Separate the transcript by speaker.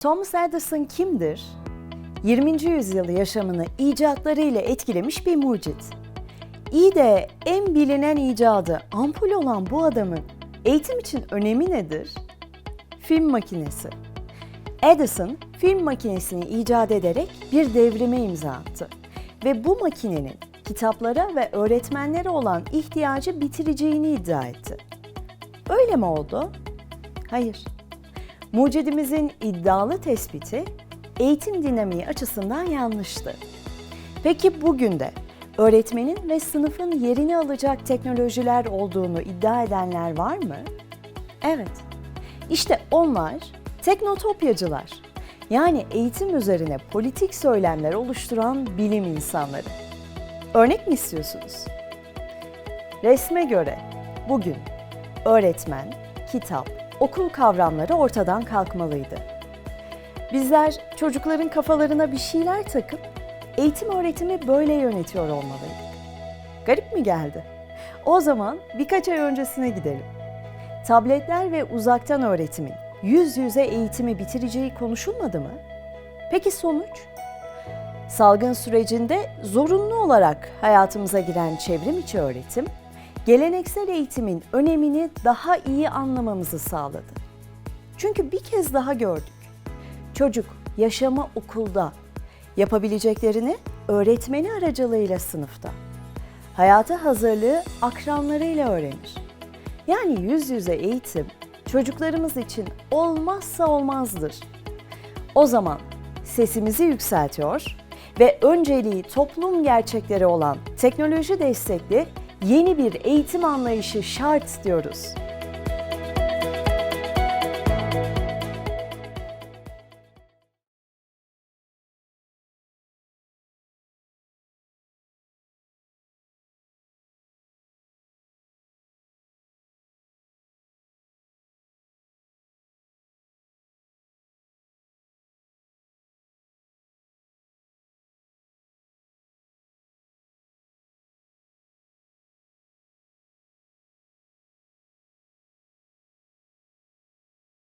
Speaker 1: Thomas Edison kimdir? 20. yüzyıl yaşamını icatlarıyla etkilemiş bir mucit. İyi de en bilinen icadı ampul olan bu adamın eğitim için önemi nedir? Film makinesi. Edison film makinesini icat ederek bir devrime imza attı ve bu makinenin kitaplara ve öğretmenlere olan ihtiyacı bitireceğini iddia etti. Öyle mi oldu? Hayır. Mucidimizin iddialı tespiti eğitim dinamiği açısından yanlıştı. Peki bugün de öğretmenin ve sınıfın yerini alacak teknolojiler olduğunu iddia edenler var mı? Evet. İşte onlar teknotopyacılar. Yani eğitim üzerine politik söylemler oluşturan bilim insanları. Örnek mi istiyorsunuz? Resme göre bugün öğretmen, kitap, okul kavramları ortadan kalkmalıydı. Bizler çocukların kafalarına bir şeyler takıp eğitim öğretimi böyle yönetiyor olmalıydı. Garip mi geldi? O zaman birkaç ay öncesine gidelim. Tabletler ve uzaktan öğretimin yüz yüze eğitimi bitireceği konuşulmadı mı? Peki sonuç? Salgın sürecinde zorunlu olarak hayatımıza giren çevrim içi öğretim, geleneksel eğitimin önemini daha iyi anlamamızı sağladı. Çünkü bir kez daha gördük. Çocuk yaşamı okulda, yapabileceklerini öğretmeni aracılığıyla sınıfta. Hayata hazırlığı akranlarıyla öğrenir. Yani yüz yüze eğitim çocuklarımız için olmazsa olmazdır. O zaman sesimizi yükseltiyor ve önceliği toplum gerçekleri olan teknoloji destekli yeni bir eğitim anlayışı şart diyoruz.